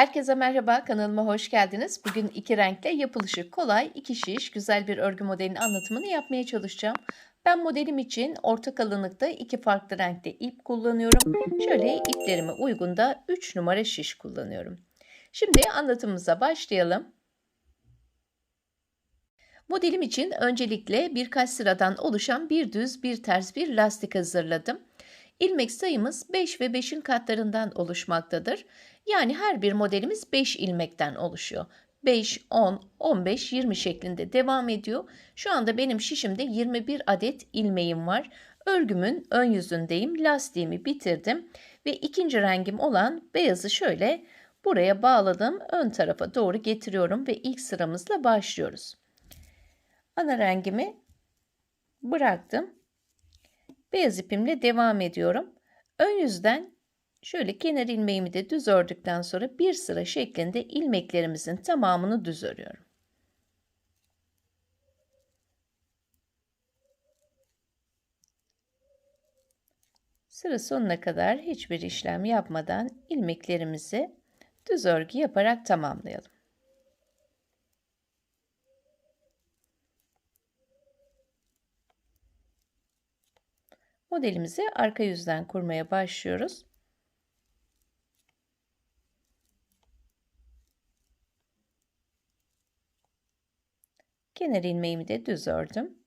Herkese merhaba, kanalıma hoş geldiniz. Bugün iki renkle yapılışı kolay, iki şiş, güzel bir örgü modelinin anlatımını yapmaya çalışacağım. Ben modelim için orta kalınlıkta iki farklı renkte ip kullanıyorum. Şöyle iplerime uygun da 3 numara şiş kullanıyorum. Şimdi anlatımımıza başlayalım. Modelim için öncelikle birkaç sıradan oluşan bir düz, bir ters bir lastik hazırladım. İlmek sayımız 5 ve 5'in katlarından oluşmaktadır. Yani her bir modelimiz 5 ilmekten oluşuyor. 5, 10, 15, 20 şeklinde devam ediyor. Şu anda benim şişimde 21 adet ilmeğim var. Örgümün ön yüzündeyim. Lastiğimi bitirdim ve ikinci rengim olan beyazı şöyle buraya bağladım. Ön tarafa doğru getiriyorum ve ilk sıramızla başlıyoruz. Ana rengimi bıraktım. Beyaz ipimle devam ediyorum. Ön yüzden şöyle kenar ilmeğimi de düz ördükten sonra bir sıra şeklinde ilmeklerimizin tamamını düz örüyorum. Sıra sonuna kadar hiçbir işlem yapmadan ilmeklerimizi düz örgü yaparak tamamlayalım. Modelimizi arka yüzden kurmaya başlıyoruz. Kenar ilmeğimi de düz ördüm.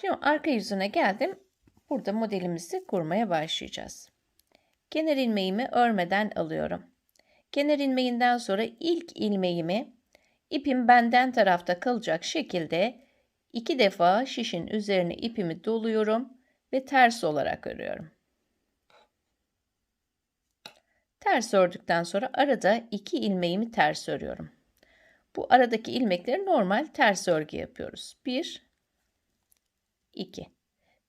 Şimdi arka yüzüne geldim. Burada modelimizi kurmaya başlayacağız. Kenar ilmeğimi örmeden alıyorum. Kenar ilmeğinden sonra ilk ilmeğimi ipim benden tarafta kalacak şekilde iki defa şişin üzerine ipimi doluyorum ve ters olarak örüyorum. Ters ördükten sonra arada iki ilmeğimi ters örüyorum. Bu aradaki ilmekleri normal ters örgü yapıyoruz. 1 2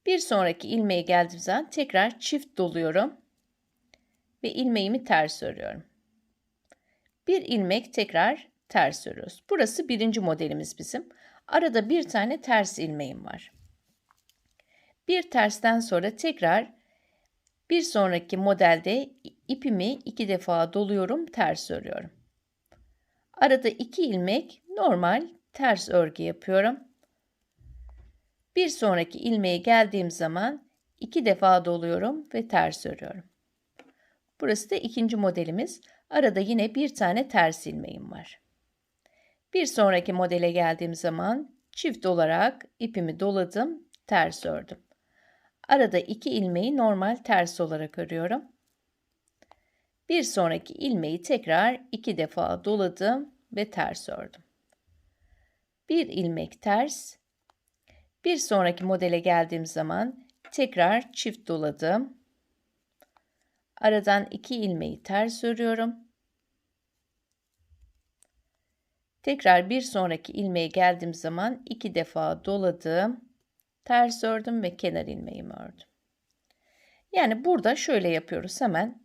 Bir sonraki ilmeğe geldiğim zaman tekrar çift doluyorum ve ilmeğimi ters örüyorum. Bir ilmek tekrar ters örüyoruz. Burası birinci modelimiz bizim. Arada bir tane ters ilmeğim var. Bir tersten sonra tekrar bir sonraki modelde ipimi iki defa doluyorum, ters örüyorum. Arada iki ilmek normal ters örgü yapıyorum. Bir sonraki ilmeğe geldiğim zaman iki defa doluyorum ve ters örüyorum. Burası da ikinci modelimiz. Arada yine bir tane ters ilmeğim var. Bir sonraki modele geldiğim zaman çift olarak ipimi doladım, ters ördüm. Arada iki ilmeği normal ters olarak örüyorum. Bir sonraki ilmeği tekrar iki defa doladım ve ters ördüm. Bir ilmek ters. Bir sonraki modele geldiğim zaman tekrar çift doladım. Aradan iki ilmeği ters örüyorum. Tekrar bir sonraki ilmeğe geldiğim zaman iki defa doladım, ters ördüm ve kenar ilmeğimi ördüm. Yani burada şöyle yapıyoruz hemen.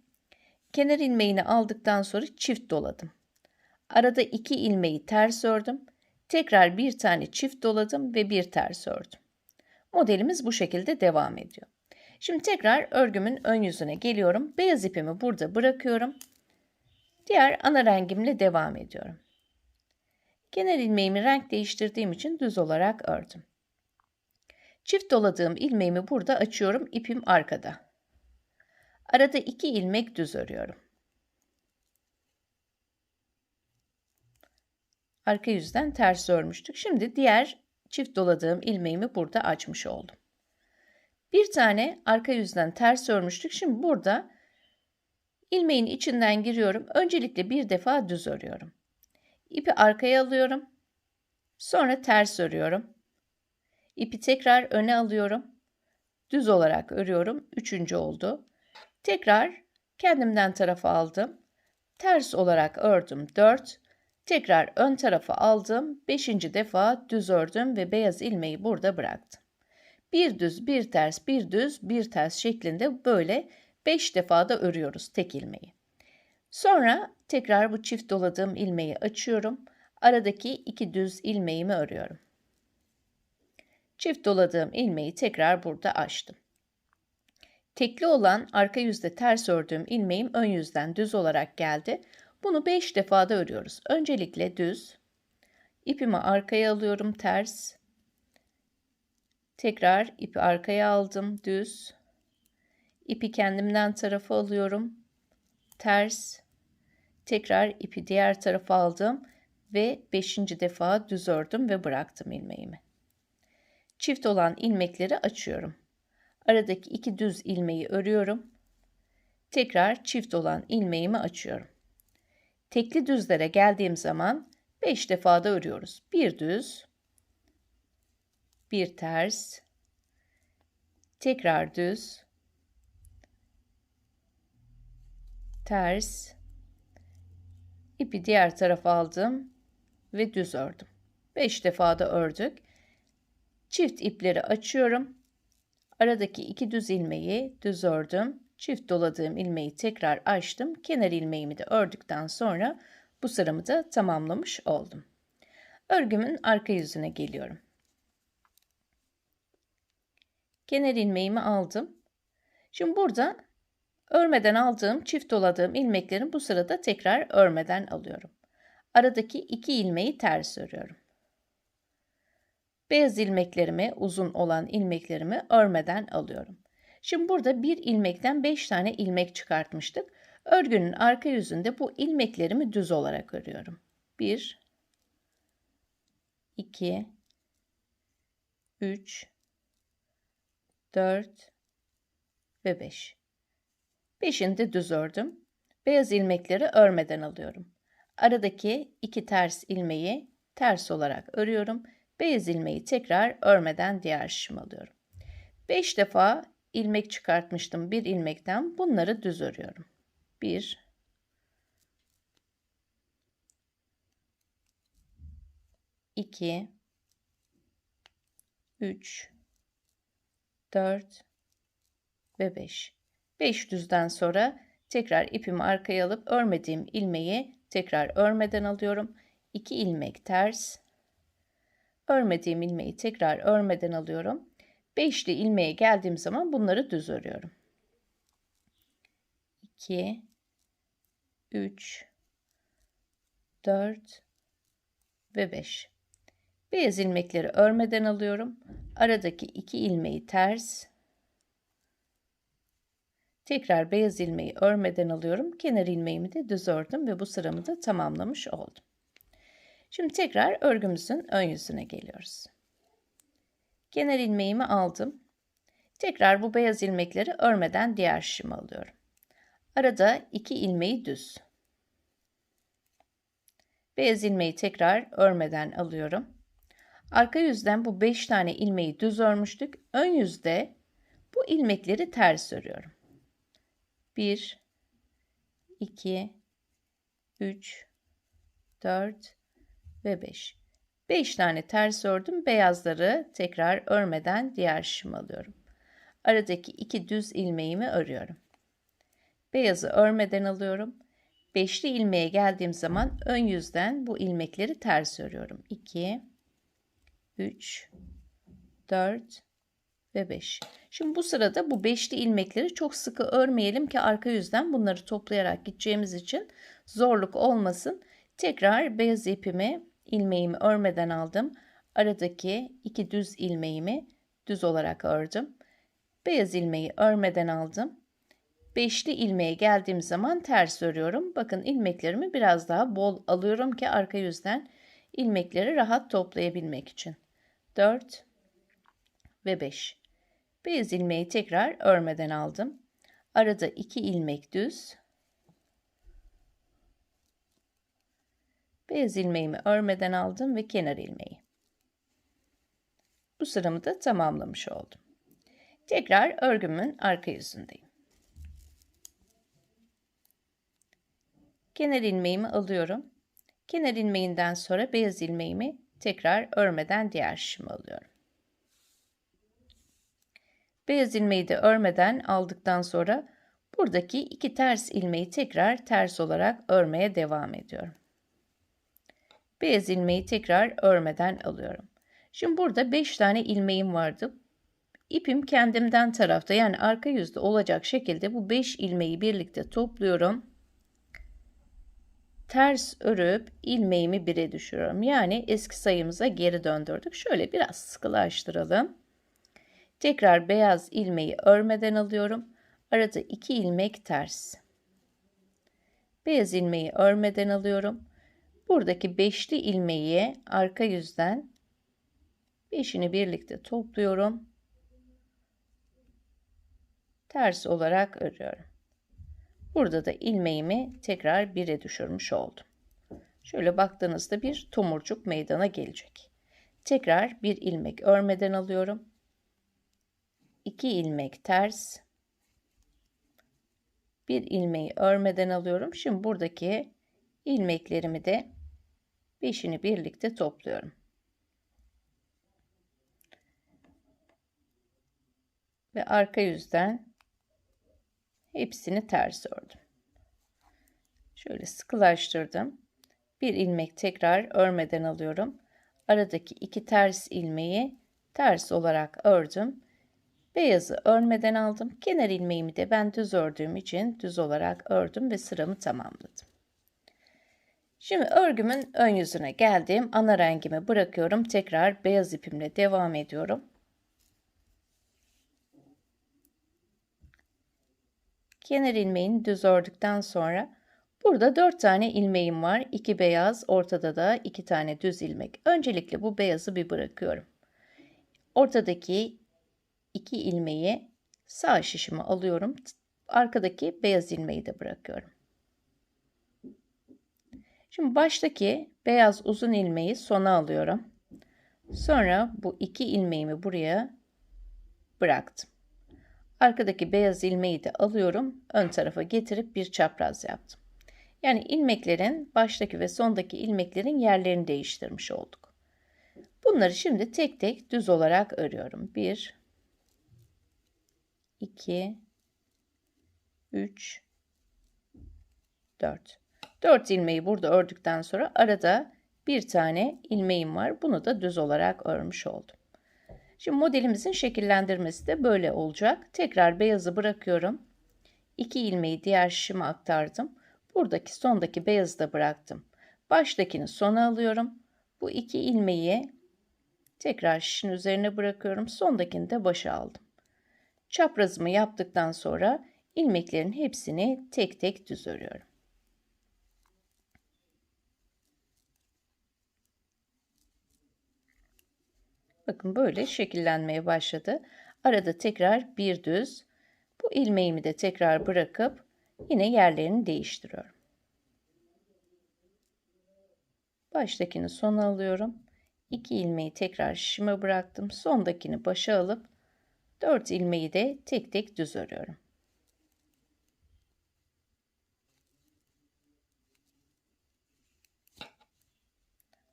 Kenar ilmeğini aldıktan sonra çift doladım. Arada iki ilmeği ters ördüm. Tekrar bir tane çift doladım ve bir ters ördüm. Modelimiz bu şekilde devam ediyor. Şimdi tekrar örgümün ön yüzüne geliyorum. Beyaz ipimi burada bırakıyorum. Diğer ana rengimle devam ediyorum. Kenar ilmeğimi renk değiştirdiğim için düz olarak ördüm. Çift doladığım ilmeğimi burada açıyorum. İpim arkada. Arada iki ilmek düz örüyorum. Arka yüzden ters örmüştük. Şimdi diğer çift doladığım ilmeğimi burada açmış oldum. Bir tane arka yüzden ters örmüştük. Şimdi burada ilmeğin içinden giriyorum. Öncelikle bir defa düz örüyorum. İpi arkaya alıyorum. Sonra ters örüyorum. İpi tekrar öne alıyorum. Düz olarak örüyorum. Üçüncü oldu. Tekrar kendimden tarafa aldım. Ters olarak ördüm. Dört. Tekrar ön tarafa aldım. Beşinci defa düz ördüm ve beyaz ilmeği burada bıraktım. Bir düz, bir ters, bir düz, bir ters şeklinde böyle beş defa da örüyoruz tek ilmeği. Sonra tekrar bu çift doladığım ilmeği açıyorum. Aradaki iki düz ilmeğimi örüyorum. Çift doladığım ilmeği tekrar burada açtım. Tekli olan arka yüzde ters ördüğüm ilmeğim ön yüzden düz olarak geldi. Bunu 5 defada örüyoruz. Öncelikle düz. İpimi arkaya alıyorum ters. Tekrar ipi arkaya aldım düz. İpi kendimden tarafa alıyorum. Ters. Tekrar ipi diğer tarafa aldım ve 5. defa düz ördüm ve bıraktım ilmeğimi. Çift olan ilmekleri açıyorum. Aradaki iki düz ilmeği örüyorum. Tekrar çift olan ilmeğimi açıyorum. Tekli düzlere geldiğim zaman 5 defada örüyoruz. Bir düz, bir ters, tekrar düz, ters, ipi diğer tarafa aldım ve düz ördüm. 5 defada ördük. Çift ipleri açıyorum. Aradaki iki düz ilmeği düz ördüm. Çift doladığım ilmeği tekrar açtım. Kenar ilmeğimi de ördükten sonra bu sıramı da tamamlamış oldum. Örgümün arka yüzüne geliyorum. Kenar ilmeğimi aldım. Şimdi burada örmeden aldığım, çift doladığım ilmeklerin bu sırada tekrar örmeden alıyorum. Aradaki iki ilmeği ters örüyorum. Beyaz ilmeklerimi, uzun olan ilmeklerimi örmeden alıyorum. Şimdi burada bir ilmekten 5 tane ilmek çıkartmıştık. Örgünün arka yüzünde bu ilmeklerimi düz olarak örüyorum. 1 2 3 4 ve 5. 5'ini de düz ördüm. Beyaz ilmekleri örmeden alıyorum. Aradaki iki ters ilmeği ters olarak örüyorum. Beyaz ilmeği tekrar örmeden diğer şişime alıyorum. 5 defa ilmek çıkartmıştım bir ilmekten. Bunları düz örüyorum. 1 2 3 4 ve 5. 5 düzden sonra tekrar ipimi arkaya alıp örmediğim ilmeği tekrar örmeden alıyorum. 2 ilmek ters. Örmediğim ilmeği tekrar örmeden alıyorum. Beşli ilmeğe geldiğim zaman bunları düz örüyorum. 2 3 4 ve 5. Beyaz ilmekleri örmeden alıyorum. Aradaki iki ilmeği ters. Tekrar beyaz ilmeği örmeden alıyorum. Kenar ilmeğimi de düz ördüm ve bu sıramı da tamamlamış oldum. Şimdi tekrar örgümüzün ön yüzüne geliyoruz. Kenar ilmeğimi aldım. Tekrar bu beyaz ilmekleri örmeden diğer şişime alıyorum. Arada iki ilmeği düz. Beyaz ilmeği tekrar örmeden alıyorum. Arka yüzden bu 5 tane ilmeği düz örmüştük. Ön yüzde bu ilmekleri ters örüyorum. 1 2 3 4 ve 5. 5 tane ters ördüm. Beyazları tekrar örmeden diğer şişime alıyorum. Aradaki iki düz ilmeğimi örüyorum. Beyazı örmeden alıyorum. Beşli ilmeğe geldiğim zaman ön yüzden bu ilmekleri ters örüyorum. 2 3 4 ve 5. Şimdi bu sırada bu beşli ilmekleri çok sıkı örmeyelim ki arka yüzden bunları toplayarak gideceğimiz için zorluk olmasın. Tekrar beyaz ipimi ilmeğimi örmeden aldım. Aradaki iki düz ilmeğimi düz olarak ördüm. Beyaz ilmeği örmeden aldım. Beşli ilmeğe geldiğim zaman ters örüyorum. Bakın ilmeklerimi biraz daha bol alıyorum ki arka yüzden ilmekleri rahat toplayabilmek için. 4 ve 5. Beyaz ilmeği tekrar örmeden aldım. Arada 2 ilmek düz. Beyaz ilmeğimi örmeden aldım ve kenar ilmeği. Bu sıramı da tamamlamış oldum. Tekrar örgümün arka yüzündeyim. Kenar ilmeğimi alıyorum. Kenar ilmeğinden sonra beyaz ilmeğimi tekrar örmeden diğer şişime alıyorum. Beyaz ilmeği de örmeden aldıktan sonra buradaki iki ters ilmeği tekrar ters olarak örmeye devam ediyorum. Beyaz ilmeği tekrar örmeden alıyorum. Şimdi burada 5 tane ilmeğim vardı. ipim kendimden tarafta yani arka yüzde olacak şekilde bu 5 ilmeği birlikte topluyorum. Ters örüp ilmeğimi 1'e düşürüyorum. Yani eski sayımıza geri döndürdük. Şöyle biraz sıkılaştıralım. Tekrar beyaz ilmeği örmeden alıyorum. Arada 2 ilmek ters. Beyaz ilmeği örmeden alıyorum. Buradaki beşli ilmeği arka yüzden beşini birlikte topluyorum. Ters olarak örüyorum. Burada da ilmeğimi tekrar 1'e düşürmüş oldum. Şöyle baktığınızda bir tomurcuk meydana gelecek. Tekrar bir ilmek örmeden alıyorum. 2 ilmek ters. Bir ilmeği örmeden alıyorum. Şimdi buradaki ilmeklerimi de beşini birlikte topluyorum. Ve arka yüzden hepsini ters ördüm. Şöyle sıkılaştırdım. Bir ilmek tekrar örmeden alıyorum. Aradaki iki ters ilmeği ters olarak ördüm. Beyazı örmeden aldım. Kenar ilmeğimi de ben düz ördüğüm için düz olarak ördüm ve sıramı tamamladım. Şimdi örgümün ön yüzüne geldim. Ana rengimi bırakıyorum. Tekrar beyaz ipimle devam ediyorum. Kenar ilmeğini düz ördükten sonra burada 4 tane ilmeğim var. 2 beyaz, ortada da 2 tane düz ilmek. Öncelikle bu beyazı bir bırakıyorum. Ortadaki 2 ilmeği sağ şişime alıyorum. Arkadaki beyaz ilmeği de bırakıyorum. Şimdi baştaki beyaz uzun ilmeği sona alıyorum. Sonra bu iki ilmeğimi buraya bıraktım. Arkadaki beyaz ilmeği de alıyorum. Ön tarafa getirip bir çapraz yaptım. Yani ilmeklerin baştaki ve sondaki ilmeklerin yerlerini değiştirmiş olduk. Bunları şimdi tek tek düz olarak örüyorum. 1 2 3 4 4 ilmeği burada ördükten sonra arada bir tane ilmeğim var. Bunu da düz olarak örmüş oldum. Şimdi modelimizin şekillendirmesi de böyle olacak. Tekrar beyazı bırakıyorum. 2 ilmeği diğer şişime aktardım. Buradaki sondaki beyazı da bıraktım. Baştakini sona alıyorum. Bu iki ilmeği tekrar şişin üzerine bırakıyorum. Sondakini de başa aldım. Çaprazımı yaptıktan sonra ilmeklerin hepsini tek tek düz örüyorum. Bakın böyle şekillenmeye başladı. Arada tekrar bir düz. Bu ilmeğimi de tekrar bırakıp yine yerlerini değiştiriyorum. Baştakini sona alıyorum. 2 ilmeği tekrar şişime bıraktım. Sondakini başa alıp 4 ilmeği de tek tek düz örüyorum.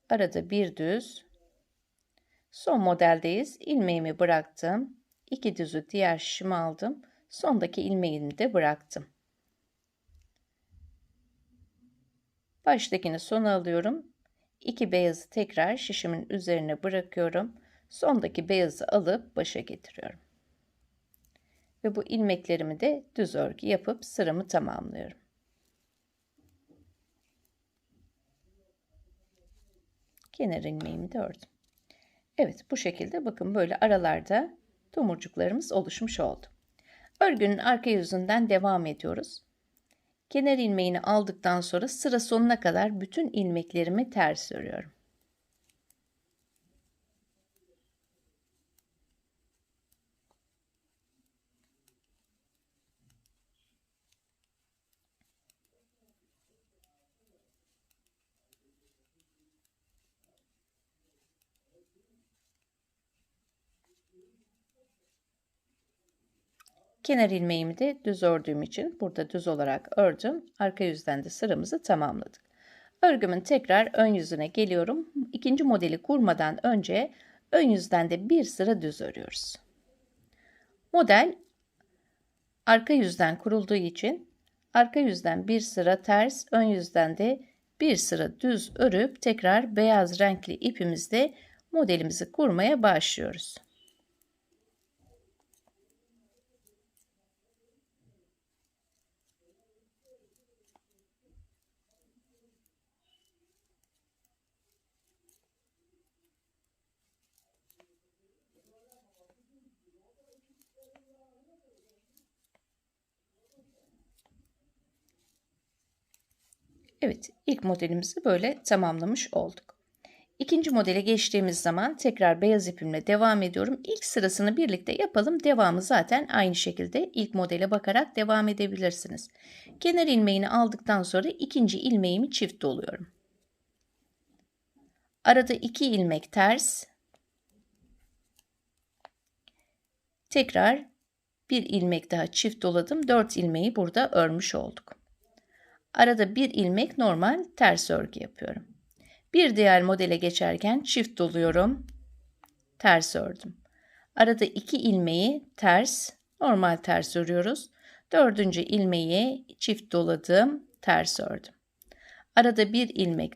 Arada bir düz, Son modeldeyiz. İlmeğimi bıraktım. İki düzü diğer şişime aldım. Sondaki ilmeğimi de bıraktım. Baştakini sona alıyorum. İki beyazı tekrar şişimin üzerine bırakıyorum. Sondaki beyazı alıp başa getiriyorum. Ve bu ilmeklerimi de düz örgü yapıp sıramı tamamlıyorum. Kenar ilmeğimi de ördüm. Evet bu şekilde bakın böyle aralarda tomurcuklarımız oluşmuş oldu. Örgünün arka yüzünden devam ediyoruz. Kenar ilmeğini aldıktan sonra sıra sonuna kadar bütün ilmeklerimi ters örüyorum. Kenar ilmeğimi de düz ördüğüm için burada düz olarak ördüm. Arka yüzden de sıramızı tamamladık. Örgümün tekrar ön yüzüne geliyorum. İkinci modeli kurmadan önce ön yüzden de bir sıra düz örüyoruz. Model arka yüzden kurulduğu için arka yüzden bir sıra ters, ön yüzden de bir sıra düz örüp tekrar beyaz renkli ipimizle modelimizi kurmaya başlıyoruz. Evet, ilk modelimizi böyle tamamlamış olduk. İkinci modele geçtiğimiz zaman tekrar beyaz ipimle devam ediyorum. İlk sırasını birlikte yapalım. Devamı zaten aynı şekilde ilk modele bakarak devam edebilirsiniz. Kenar ilmeğini aldıktan sonra ikinci ilmeğimi çift doluyorum. Arada iki ilmek ters. Tekrar bir ilmek daha çift doladım. Dört ilmeği burada örmüş olduk. Arada bir ilmek normal ters örgü yapıyorum. Bir diğer modele geçerken çift doluyorum. Ters ördüm. Arada iki ilmeği ters, normal ters örüyoruz. Dördüncü ilmeği çift doladım, ters ördüm. Arada bir ilmek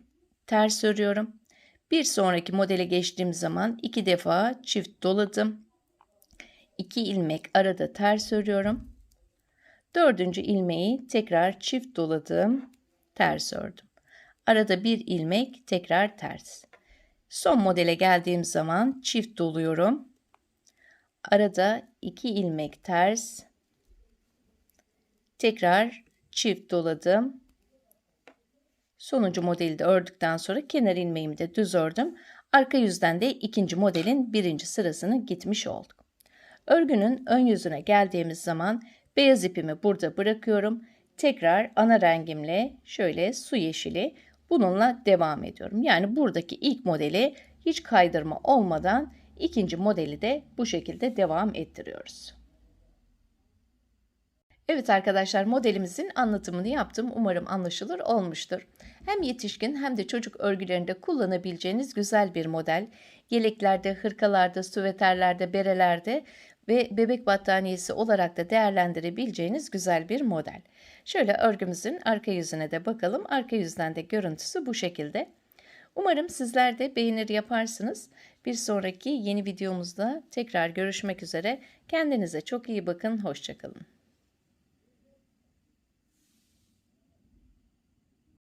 ters örüyorum. Bir sonraki modele geçtiğim zaman iki defa çift doladım. İki ilmek arada ters örüyorum. Dördüncü ilmeği tekrar çift doladım, ters ördüm. Arada bir ilmek tekrar ters. Son modele geldiğim zaman çift doluyorum. Arada iki ilmek ters. Tekrar çift doladım. Sonuncu modeli de ördükten sonra kenar ilmeğimi de düz ördüm. Arka yüzden de ikinci modelin birinci sırasını gitmiş olduk. Örgünün ön yüzüne geldiğimiz zaman beyaz ipimi burada bırakıyorum. Tekrar ana rengimle şöyle su yeşili bununla devam ediyorum. Yani buradaki ilk modeli hiç kaydırma olmadan ikinci modeli de bu şekilde devam ettiriyoruz. Evet arkadaşlar modelimizin anlatımını yaptım. Umarım anlaşılır olmuştur. Hem yetişkin hem de çocuk örgülerinde kullanabileceğiniz güzel bir model. Yeleklerde, hırkalarda, süveterlerde, berelerde ve bebek battaniyesi olarak da değerlendirebileceğiniz güzel bir model. Şöyle örgümüzün arka yüzüne de bakalım. Arka yüzden de görüntüsü bu şekilde. Umarım sizler de beğenir yaparsınız. Bir sonraki yeni videomuzda tekrar görüşmek üzere. Kendinize çok iyi bakın. Hoşçakalın.